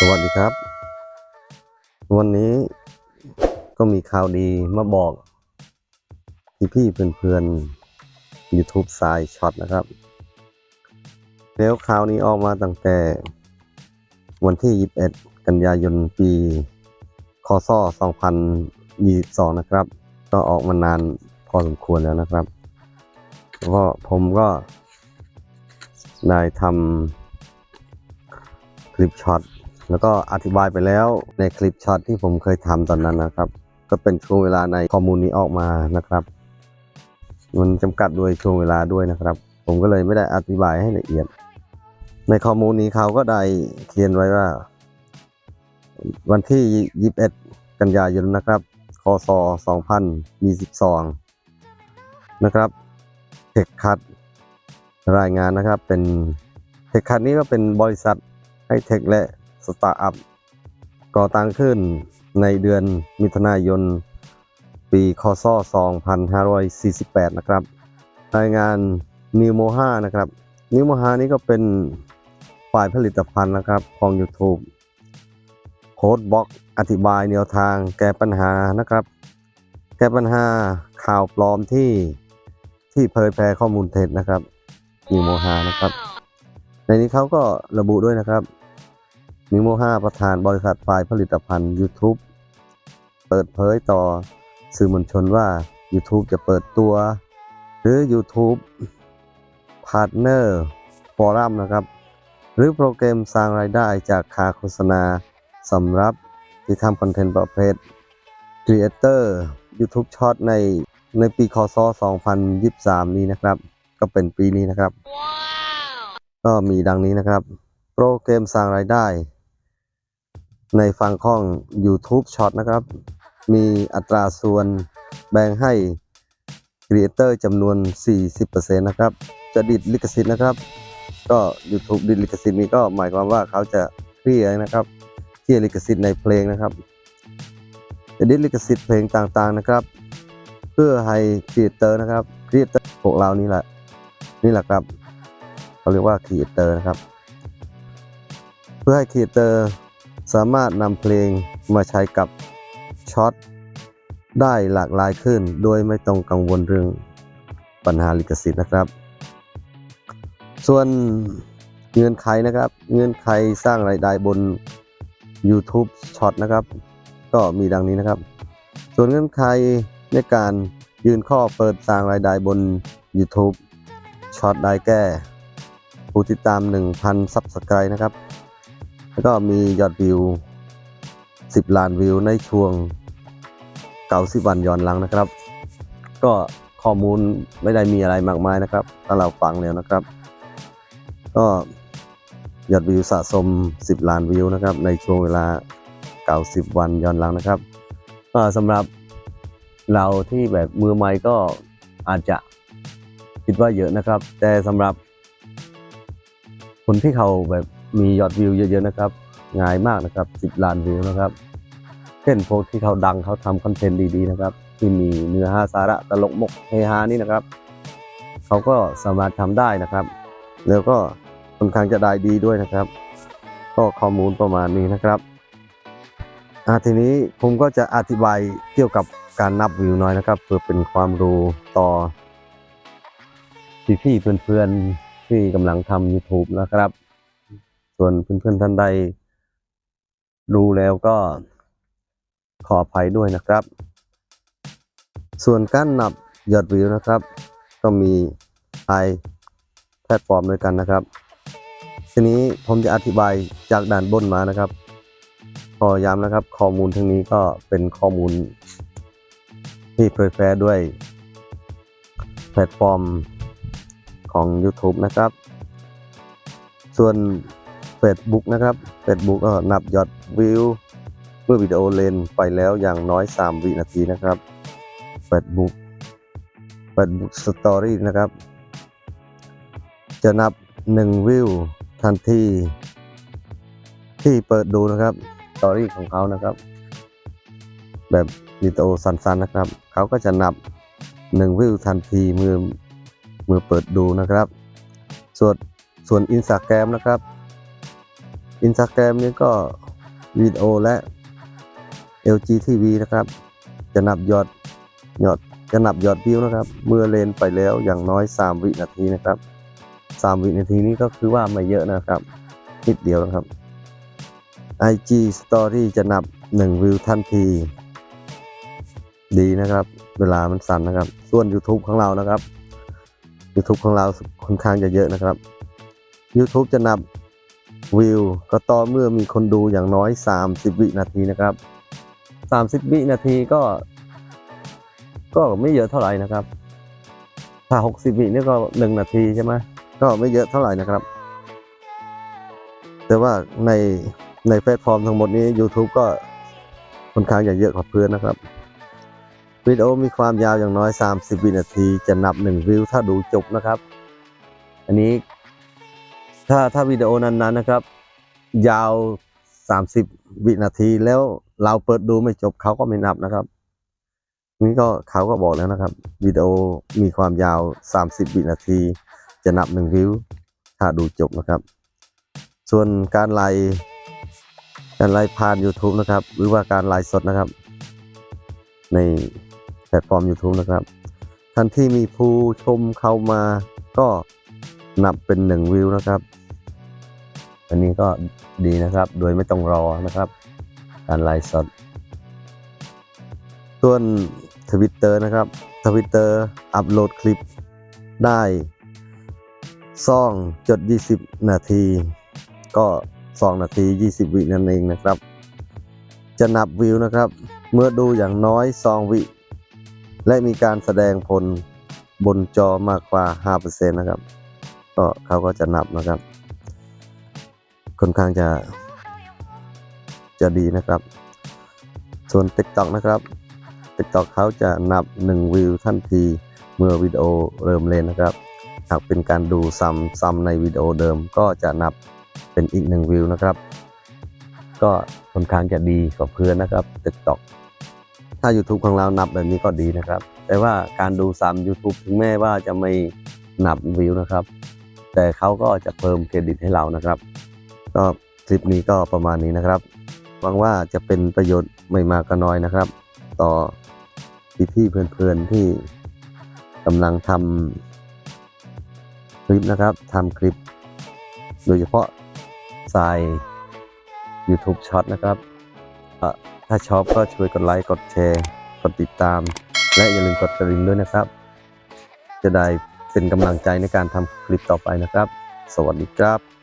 สวัสดีครับ วันนี้ก็มีข่าวดีมาบอก พี่พี่ๆเพื่อน YouTube สายช็อตนะครับ แล้วข่าวนี้ออกมาตั้งแต่วันที่ 21 กันยายนปีคศ2022 นะครับ ก็ออกมานานพอสมควรแล้วนะครับแล้วก็ผมก็ได้ทำคลิปช็อต แล้วก็อธิบายไปแล้วในคลิปช็อตที่ผมเคยทำตอนนั้นนะครับ ก็เป็นช่วงเวลาในข้อมูลนี้ออกมานะครับ มันจำกัดด้วยช่วงเวลาด้วยนะครับ ผมก็เลยไม่ได้อธิบายให้ละเอียด ในข้อมูลนี้เขาก็ได้เขียนไว้ว่า วันที่ 21 กันยายนนะครับคศ2022 นะครับเทคคัดรายงานนะครับเป็นเทคคัดนี้ก็เป็นบริษัทไฮเทคและ สตาร์ทอัพก่อตั้งขึ้นในเดือนมิถุนายน ปีคศ 2548 นะครับรายงาน n e w m o 5นะครับ n e w m o 5นี้ก็เป็นฝ่ายผลิตภัณฑ์นะครับของ YouTube โค้ดบล็อกอธิบายแนวทางแก้ปัญหานะครับ แก้ปัญหาข่าวปลอมที่ที่เผยแพร่ข้อมูลเท็จนะครับ n e w m o 5นะครับ ในนี้เขาก็ระบุด้วยนะครับ นิโม5ประธานบริษัทฝ่ายผลิตภัณฑ์ YouTube เปิดเผยต่อสื่อมวลชนว่า YouTube จะเปิดตัว หรือ YouTube Partner Forum นะครับ หรือโปรแกรมสร้างรายได้จากค่าโฆษณาสำหรับที่ทำคอนเทนต์ประเภท Creator YouTube Short ในในปีคศ 2023 นี้นะครับ ก็เป็นปีนี้นะครับก็มีดังนี้นะครับ โปรแกรมสร้างรายได้ ในฝั่งของ YouTube Short นะครับ มีอัตราส่วนแบ่งให้ Creator จำนวน 40%นะครับ จะดิดลิขสิทธิ์นะครับ ก็ YouTube ดิดลิขสิทธิ์นี้ก็หมายความว่าเขาจะเคลียร์นะครับเคลียร์ลิขสิทธิ์ในเพลงนะครับ จะดิดลิขสิทธิ์เพลงต่างๆนะครับ เพื่อให้ Creator นะครับ Creator พวกเรานี่แหละนี่แหละครับเขาเรียกว่าครีเอเตอร์นะครับ เพื่อให้ครีเอเตอร์ สามารถนำเพลงมาใช้กับช็อตได้หลากหลายขึ้น โดยไม่ต้องกังวลเรื่องปัญหาลิขสิทธิ์นะครับ ส่วนเงื่อนไขนะครับ เงื่อนไขสร้างรายได้บน YouTube ช็อตนะครับ ก็มีดังนี้นะครับ ส่วนเงื่อนไขในการยื่นข้อเปิดสร้างรายได้บน YouTube ช็อตได้แก้ผู้ติดตาม 1,000 ซับสไครต์นะครับ แล้วก็มียอดวิว 10 ล้านวิวในช่วง90วันย้อนหลังนะครับ ก็ข้อมูลไม่ได้มีอะไรมากมายนะครับ ถ้าเราฟังแล้วนะครับ ก็ยอดวิวสะสม 10 ล้านวิวนะครับ ในช่วงเวลา90วันย้อนหลังนะครับสำหรับเราที่แบบมือใหม่ก็อาจจะคิดว่าเยอะนะครับ แต่สำหรับคนที่เขาแบบ มียอดวิวเยอะๆนะครับง่ายมากนะครับ 10ล้านวิวนะครับเช่นพวกที่เขาดังเขาทำคอนเทนต์ดีๆนะครับ ที่มีเนื้อหาสาระตลกมกเฮฮานี่นะครับ เขาก็สามารถทำได้นะครับ แล้วก็ค่อนข้างจะได้ดีด้วยนะครับ ก็ข้อมูลประมาณนี้นะครับอ่าทีนี้ผมก็จะอธิบายเกี่ยวกับการนับวิวหน่อยนะครับ เพื่อเป็นความรู้ต่อพี่ๆเพื่อนๆที่กำลังทำ YouTube นะครับ ส่วนเพื่อนๆท่านใดดูแล้วก็ขออภัยด้วยนะครับ ส่วนการนับยอดวิวนะครับ ก็มีหลายแพลตฟอร์มด้วยกันนะครับ ทีนี้ผมจะอธิบายจากด้านบนมานะครับขอย้ำนะครับ ข้อมูลทั้งนี้ก็เป็นข้อมูลที่เผยแพร่ด้วยแพลตฟอร์มของ YouTube นะครับ ส่วน Facebook นะครับ Facebook ก็นับยอดวิว เมื่อวิดีโอเลนไปแล้วอย่างน้อย 3 วินาทีนะครับ Facebook Facebook Story นะครับ จะนับ 1 วิวทันทีที่เปิดดูนะครับสตอรี่ของเขานะครับ แบบวิดีโอสั้นๆนะครับ เขาก็จะนับ 1 วิวทันทีเมื่อเมื่อเปิดดูนะครับ ส่วนส่วนอินสตาแกรมนะครับ อินสตาแกรมนี่ก็วิดีโอและ LG TV นะครับ จะนับยอดยอดจะนับยอดวิวนะครับ เมื่อเลนไปแล้วอย่างน้อย 3 วินาทีนะครับ 3 วินาทีนี้ก็คือว่าไม่เยอะนะครับ นิดเดียวนะครับ IG Story จะนับ 1 วิวทันที ดีนะครับ เวลามันสั้นนะครับ ส่วน YouTube ของเรานะครับ YouTube ของเราค่อนข้างจะเยอะนะครับ YouTube จะนับ วิวก็ต่อเมื่อมีคนดูอย่างน้อย 30 วินาทีนะครับ 30 วินาทีก็ ก็ไม่เยอะเท่าไหร่นะครับ ถ้า 60 วินี่ก็ 1 นาทีใช่ไหมก็ไม่เยอะเท่าไหร่นะครับ แต่ว่าในในแพลตฟอร์มทั้งหมดนี้ YouTube ก็ค่อนข้างจะเยอะกว่าเพื่อนนะครับวิดีโอมีความยาวอย่างน้อย 30 วินาที จะนับ 1 วิวถ้าดูจบนะครับ อันนี้ ถ้าถ้าวิดีโอนั้นๆนนะครับ ยาว 30 วินาทีแล้วเราเปิดดูไม่จบเขาก็ไม่นับนะครับ นี่ก็เขาก็บอกแล้วนะครับ วิดีโอมีความยาว 30 วินาที จะนับ1วิวถ้าดูจบนะครับ ส่วนการไลฟ์การไลฟ์ผ่าน YouTube นะครับ หรือว่าการไลฟ์สดนะครับ ในแพลตฟอร์ม YouTube นะครับทันที่มีผู้ชมเข้ามาก็นับเป็นหนึ่งวิวนะครับ อันนี้ก็ดีนะครับ โดยไม่ต้องรอนะครับการไลฟ์สดส่วนทวิตเตอร์นะครับทวิตเตอร์อัปโหลดคลิปได้ซ่องจด 20 นาที ก็2นาที 20 วินั่นเองนะครับ จะนับวิวนะครับ เมื่อดูอย่างน้อย2วิ และมีการแสดงผลบนจอมากกว่า 5%นะครับ ก็เขาก็จะนับนะครับ ค่อนข้างจะ จะดีนะครับ ส่วน TikTok นะครับ TikTok เขาจะนับ 1 วิวทันทีเมื่อวิดีโอเริ่มเล่นนะครับ หากเป็นการดูซ้ำซ้ำในวิดีโอเดิมก็จะนับเป็นอีก 1 วิวนะครับ ก็ค่อนข้างจะดีกว่าเพื่อนนะครับ TikTok ถ้า YouTube ของเรานับแบบนี้ก็ดีนะครับ แต่ว่าการดูซ้ำ YouTube ถึงแม้ว่าจะไม่นับวิวนะครับ แต่เขาก็จะเพิ่มเครดิตให้เรานะครับ ก็คลิปนี้ก็ประมาณนี้นะครับหวังว่าจะเป็นประโยชน์ไม่มากก็น้อยนะครับ ต่อพี่ๆเพื่อนๆที่กำลังทำคลิปนะครับทำคลิป โดยเฉพาะสาย YouTube Short นะครับถ้าชอบก็ช่วยกดไลค์ กดแชร์ กดติดตาม และอย่าลืมกดกระดิ่งด้วยนะครับ จะได้เป็นกำลังใจในการทำคลิปต่อไปนะครับ สวัสดีครับ